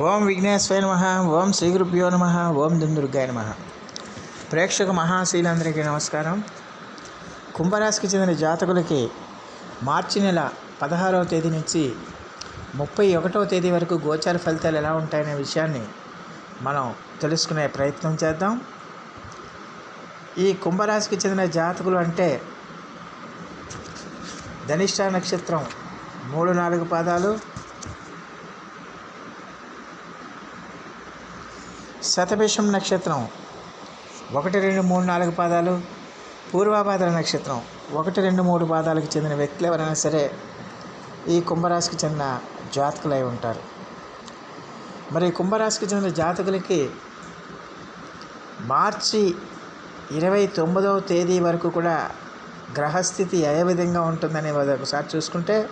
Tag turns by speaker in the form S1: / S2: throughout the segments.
S1: ఓం విఘ్నేశ్వర నమ ఓం శ్రీ గురుభ్యో నమ ఓం దుందుర్గాయ నమ. ప్రేక్షక మహాశీలందరికీ నమస్కారం. కుంభరాశికి చెందిన జాతకులకి మార్చి నెల పదహారవ తేదీ నుంచి ముప్పై ఒకటవ తేదీ వరకు గోచార ఫలితాలు ఎలా ఉంటాయనే విషయాన్ని మనం తెలుసుకునే ప్రయత్నం చేద్దాం. ఈ కుంభరాశికి చెందిన జాతకులు అంటే ధనిష్ట నక్షత్రం మూడు నాలుగు పాదాలు శతభిషం నక్షత్రం. ఒకటి రెండు మూడు నాలుగు పాదాలు. పూర్వాభాద్ర నక్షత్రం. ఒకటి రెండు మూడు పాదాలకు చెందిన వ్యక్తులు ఎవరైనా సరే ఈ కుంభరాశికి చెందిన జాతకులు అయి ఉంటారు. మరి కుంభరాశికి చెందిన జాతకులకి మార్చి ఇరవై తొమ్మిదవ తేదీ వరకు కూడా గ్రహస్థితి ఏ విధంగా ఉంటుందని ఒకసారి చూసుకుంటే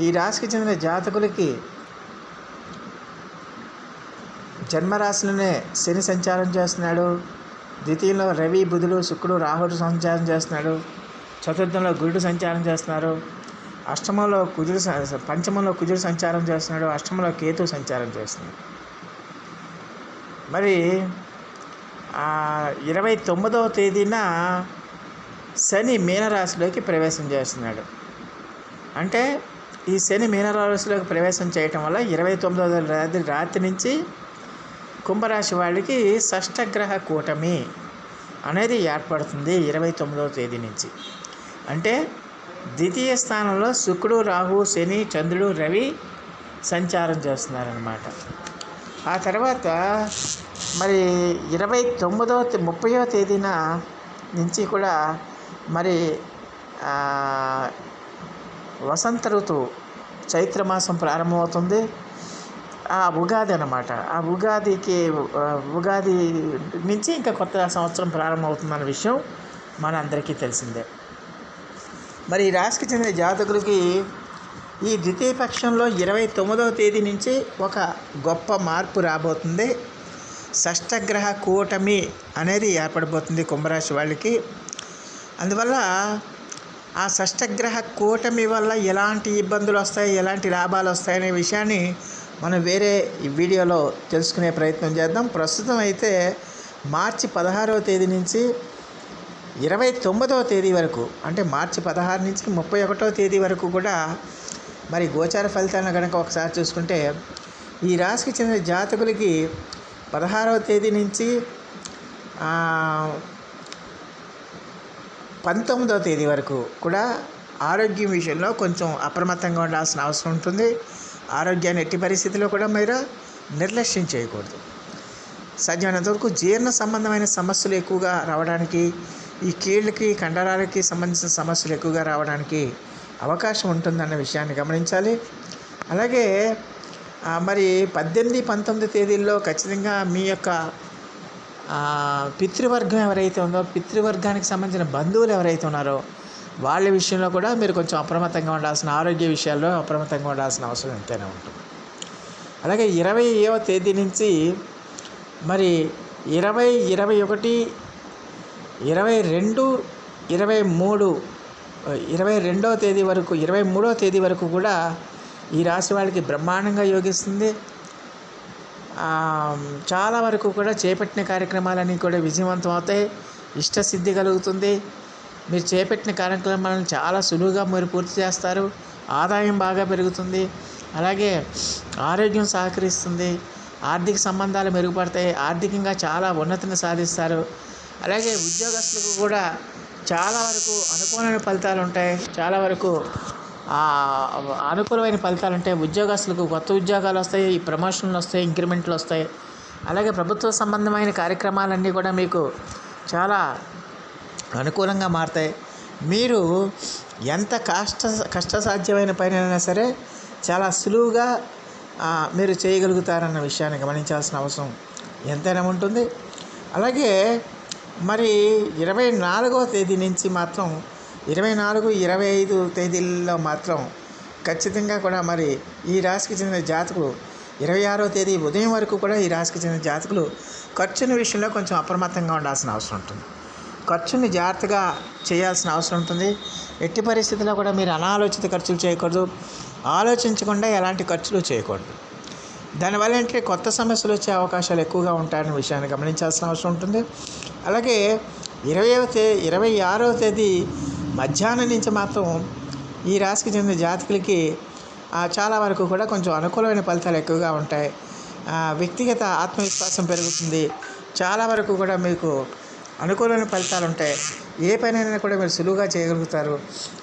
S1: ఈ రాశికి చెందిన జాతకులకి జన్మరాశిలోనే శని సంచారం చేస్తున్నాడు. ద్వితీయంలో రవి బుధుడు శుక్రుడు రాహుడు సంచారం చేస్తున్నాడు. చతుర్థంలో గురుడు సంచారం చేస్తున్నారు. అష్టమంలో కుజుడు పంచమంలో కుజుడు సంచారం చేస్తున్నాడు. అష్టమంలో కేతు సంచారం చేస్తున్నాడు. మరి ఇరవై తొమ్మిదవ తేదీన శని మీనరాశిలోకి ప్రవేశం చేస్తున్నాడు. అంటే ఈ శని మీనరాశిలోకి ప్రవేశం చేయటం వల్ల ఇరవై తొమ్మిదవ రాత్రి రాత్రి నుంచి కుంభరాశి వాళ్ళకి షష్టగ్రహ కూటమి అనేది ఏర్పడుతుంది ఇరవై తొమ్మిదవ తేదీ నుంచి. అంటే ద్వితీయ స్థానంలో శుక్రుడు రాహు శని చంద్రుడు రవి సంచారం చేస్తున్నారనమాట ఆ తర్వాత మరి ఇరవై తొమ్మిదవ ముప్పైవ తేదీన నుంచి కూడా మరి వసంత ఋతువు చైత్రమాసం ప్రారంభమవుతుంది. ఆ ఉగాది అనమాట ఆ ఉగాదికి ఉగాది నుంచి ఇంకా కొత్త సంవత్సరం ప్రారంభమవుతుందన్న విషయం మనందరికీ తెలిసిందే. మరి ఈ రాశికి చెందిన జాతకులకి ఈ ద్వితీయ పక్షంలో ఇరవై తొమ్మిదవ తేదీ నుంచి ఒక గొప్ప మార్పు రాబోతుంది. షష్టగ్రహ కూటమి అనేది ఏర్పడబోతుంది కుంభరాశి వాళ్ళకి. అందువల్ల ఆ షష్టగ్రహ కూటమి వల్ల ఎలాంటి ఇబ్బందులు వస్తాయి ఎలాంటి లాభాలు వస్తాయనే విషయాన్ని మనం వేరే ఈ వీడియోలో తెలుసుకునే ప్రయత్నం చేద్దాం. ప్రస్తుతం అయితే మార్చి పదహారవ తేదీ నుంచి ఇరవై తొమ్మిదవ తేదీ వరకు అంటే మార్చి పదహారు నుంచి ముప్పై ఒకటవ తేదీ వరకు కూడా మరి గోచార ఫలితాలను కనుక ఒకసారి చూసుకుంటే ఈ రాశికి చెందిన జాతకులకి పదహారవ తేదీ నుంచి పంతొమ్మిదవ తేదీ వరకు కూడా ఆరోగ్యం విషయంలో కొంచెం అప్రమత్తంగా ఉండాల్సిన అవసరం ఉంటుంది. ఆరోగ్యాన్ని ఎట్టి పరిస్థితిలో కూడా మీరు నిర్లక్ష్యం చేయకూడదు. సాధ్యమైనంత వరకు జీర్ణ సంబంధమైన సమస్యలు ఎక్కువగా రావడానికి ఈ కీళ్ళకి కండరాలకి సంబంధించిన సమస్యలు ఎక్కువగా రావడానికి అవకాశం ఉంటుందన్న విషయాన్ని గమనించాలి. అలాగే మరి పద్దెనిమిది పంతొమ్మిది తేదీల్లో ఖచ్చితంగా మీ యొక్క పితృవర్గం ఎవరైతే ఉందో పితృవర్గానికి సంబంధించిన బంధువులు ఎవరైతే ఉన్నారో వాళ్ళ విషయంలో కూడా మీరు కొంచెం అప్రమత్తంగా ఉండాల్సిన ఆరోగ్య విషయాల్లో అప్రమత్తంగా ఉండాల్సిన అవసరం ఎంతైనా ఉంటుంది. అలాగే ఇరవై ఏవ తేదీ నుంచి మరి ఇరవై ఇరవై ఒకటి ఇరవై రెండు ఇరవై మూడు ఇరవై రెండవ తేదీ వరకు ఇరవై మూడవ తేదీ వరకు కూడా ఈ రాశి వాళ్ళకి బ్రహ్మాండంగా యోగిస్తుంది. చాలా వరకు కూడా చేపట్టిన కార్యక్రమాలన్నీ కూడా విజయవంతం అవుతాయి. ఇష్టసిద్ధి కలుగుతుంది. మీరు చేపట్టిన కార్యక్రమాలను చాలా సులువుగా మీరు పూర్తి చేస్తారు. ఆదాయం బాగా పెరుగుతుంది. అలాగే ఆరోగ్యం సహకరిస్తుంది. ఆర్థిక సంబంధాలు మెరుగుపడతాయి. ఆర్థికంగా చాలా ఉన్నతిని సాధిస్తారు. అలాగే ఉద్యోగస్తులకు కూడా చాలా వరకు అనుకూలమైన ఫలితాలు ఉంటాయి. చాలా వరకు అనుకూలమైన ఫలితాలు ఉంటాయి ఉద్యోగస్తులకు కొత్త ఉద్యోగాలు వస్తాయి ఈ ప్రమోషన్లు వస్తాయి ఇంక్రిమెంట్లు వస్తాయి. అలాగే ప్రభుత్వ సంబంధమైన కార్యక్రమాలన్నీ కూడా మీకు చాలా అనుకూలంగా మారుతాయి. మీరు ఎంత కష్ట కష్టసాధ్యమైన పనైనా సరే చాలా సులువుగా మీరు చేయగలుగుతారన్న విషయాన్ని గమనించాల్సిన అవసరం ఎంతైనా ఉంటుంది. అలాగే మరి ఇరవై నాలుగవ తేదీ నుంచి మాత్రం ఇరవై నాలుగు ఇరవై ఐదు తేదీల్లో మాత్రం ఖచ్చితంగా కూడా మరి ఈ రాశికి చెందిన జాతకులు ఇరవై ఆరో తేదీ ఉదయం వరకు కూడా ఈ రాశికి చెందిన జాతకులు ఖర్చుని విషయంలో కొంచెం అప్రమత్తంగా ఉండాల్సిన అవసరం ఉంటుంది. ఖర్చుని జాగ్రత్తగా చేయాల్సిన అవసరం ఉంటుంది. ఎట్టి పరిస్థితుల్లో కూడా మీరు అనాలోచిత ఖర్చులు చేయకూడదు. ఆలోచించకుండా ఎలాంటి ఖర్చులు చేయకూడదు. దానివల్ల ఏంటంటే కొత్త సమస్యలు వచ్చే అవకాశాలు ఎక్కువగా ఉంటాయనే విషయాన్ని గమనించాల్సిన అవసరం ఉంటుంది. అలాగే ఇరవైవ తే ఇరవై ఆరవ తేదీ మధ్యాహ్నం నుంచి మాత్రం ఈ రాశికి చెందిన జాతకులకి చాలా వరకు కూడా కొంచెం అనుకూలమైన ఫలితాలు ఎక్కువగా ఉంటాయి. వ్యక్తిగత ఆత్మవిశ్వాసం పెరుగుతుంది. చాలా వరకు కూడా మీకు అనుకూలమైన ఫలితాలు ఉంటాయి. ఏ పనైనా కూడా మీరు సులువుగా చేయగలుగుతారు.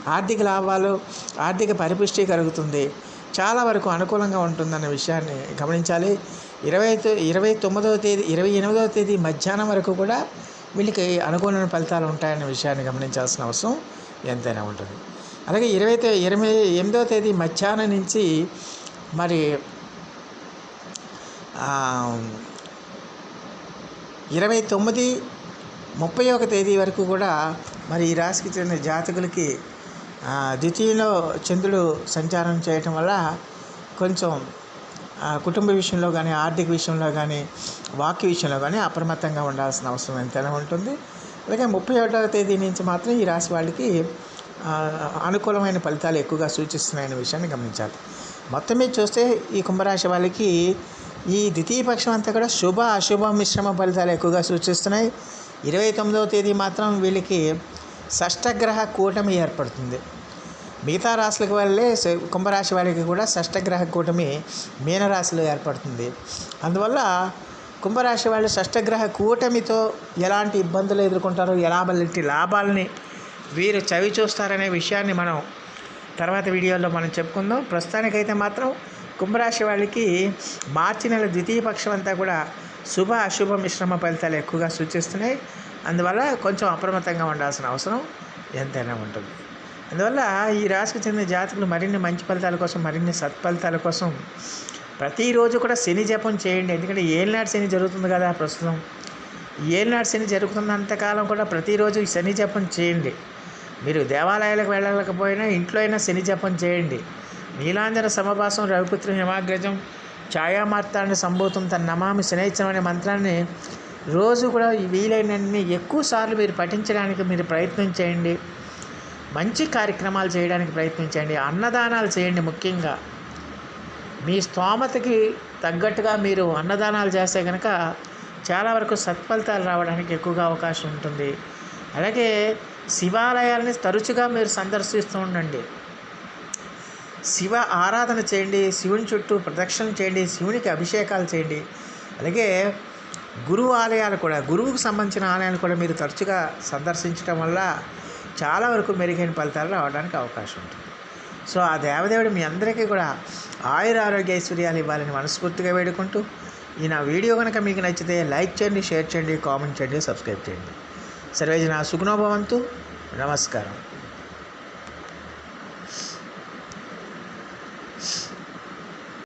S1: ఆర్థిక లాభాలు ఆర్థిక పరిపుష్టి కలుగుతుంది. చాలా వరకు అనుకూలంగా ఉంటుందన్న విషయాన్ని గమనించాలి. ఇరవై ఇరవై తొమ్మిదవ తేదీ ఇరవై ఎనిమిదవ తేదీ మధ్యాహ్నం వరకు కూడా వీళ్ళకి అనుకూలమైన ఫలితాలు ఉంటాయన్న విషయాన్ని గమనించాల్సిన అవసరం ఎంతైనా ఉంటుంది. అలాగే ఇరవై తే- ఇరవై ఎనిమిదవ తేదీ మధ్యాహ్నం నుంచి మరి ఇరవై తొమ్మిది ముప్పై ఒక తేదీ వరకు కూడా మరి ఈ రాశికి చెందిన జాతకులకి ద్వితీయంలో చంద్రుడు సంచారం చేయటం వల్ల కొంచెం కుటుంబ విషయంలో కానీ ఆర్థిక విషయంలో కానీ వాక్య విషయంలో కానీ అప్రమత్తంగా ఉండాల్సిన అవసరం ఎంతైనా ఉంటుంది. అలాగే ముప్పై ఒకటవ తేదీ నుంచి మాత్రం ఈ రాశి వాళ్ళకి అనుకూలమైన ఫలితాలు ఎక్కువగా సూచిస్తున్నాయనే విషయాన్ని గమనించాలి. మొత్తం మీద చూస్తే ఈ కుంభరాశి వాళ్ళకి ఈ ద్వితీయ పక్షం అంతా కూడా శుభ అశుభ మిశ్రమ ఫలితాలు ఎక్కువగా సూచిస్తున్నాయి. ఇరవై తొమ్మిదవ తేదీ మాత్రం వీళ్ళకి షష్టగ్రహ కూటమి ఏర్పడుతుంది. మిగతా రాశులకు వల్లే కుంభరాశి వాళ్ళకి కూడా షష్టగ్రహ కూటమి మీనరాశిలో ఏర్పడుతుంది. అందువల్ల కుంభరాశి వాళ్ళు షష్టగ్రహ కూటమితో ఎలాంటి ఇబ్బందులు ఎదుర్కొంటారో ఎలాంటి లాభాలని వీరు చవి చూస్తారనే విషయాన్ని మనం తర్వాత వీడియోలో మనం చెప్పుకుందాం. ప్రస్తుతానికైతే మాత్రం కుంభరాశి వాళ్ళకి మార్చి నెల ద్వితీయ పక్షం అంతా కూడా శుభ అశుభ మిశ్రమ ఫలితాలు ఎక్కువగా సూచిస్తున్నాయి. అందువల్ల కొంచెం అప్రమత్తంగా ఉండాల్సిన అవసరం ఎంతైనా ఉంటుంది. అందువల్ల ఈ రాశికి చెందిన జాతకులు మరిన్ని మంచి ఫలితాల కోసం మరిన్ని సత్ఫలితాల కోసం ప్రతిరోజు కూడా శని జపం చేయండి. ఎందుకంటే ఏలినాడు శని జరుగుతుంది కదా ప్రస్తుతం. ఏలినాడు శని జరుగుతున్నంతకాలం కూడా ప్రతిరోజు ఈ శని జపం చేయండి. మీరు దేవాలయాలకు వెళ్ళలేకపోయినా ఇంట్లో అయినా శని జపం చేయండి. నీలాంజన సమభాసం రవిపుత్ర హిమాగ్రజం ఛాయామార్తాన్ని సంభూతం తన నమామి శనైచనం అనే మంత్రాన్ని రోజు కూడా వీలైనన్ని ఎక్కువ సార్లు మీరు పఠించడానికి మీరు ప్రయత్నం చేయండి. మంచి కార్యక్రమాలు చేయడానికి ప్రయత్నించండి అన్నదానాలు చేయండి ముఖ్యంగా. మీ స్తోమతకి తగ్గట్టుగా మీరు అన్నదానాలు చేస్తే కనుక చాలా వరకు సత్ఫలితాలు రావడానికి ఎక్కువగా అవకాశం ఉంటుంది. అలాగే శివాలయాలని తరచుగా మీరు సందర్శిస్తూ ఉండండి. శివ ఆరాధన చేయండి శివుని చుట్టూ ప్రదక్షిణ చేయండి శివునికి అభిషేకాలు చేయండి. అలాగే గురువు ఆలయాలు కూడా గురువుకు సంబంధించిన ఆలయాలు కూడా మీరు తరచుగా సందర్శించడం వల్ల చాలా వరకు మెరుగైన ఫలితాలు రావడానికి అవకాశం ఉంటుంది. సో ఆ దేవదేవుడు మీ అందరికీ కూడా ఆయుర ఆరోగ్య ఐశ్వర్యాలు ఇవ్వాలని మనస్ఫూర్తిగా వేడుకుంటూ ఈ నా వీడియో కనుక మీకు నచ్చితే లైక్ చేయండి షేర్ చేయండి కామెంట్ చేయండి సబ్స్క్రైబ్ చేయండి. సర్వేజన సుగుణోభవంతు నమస్కారం.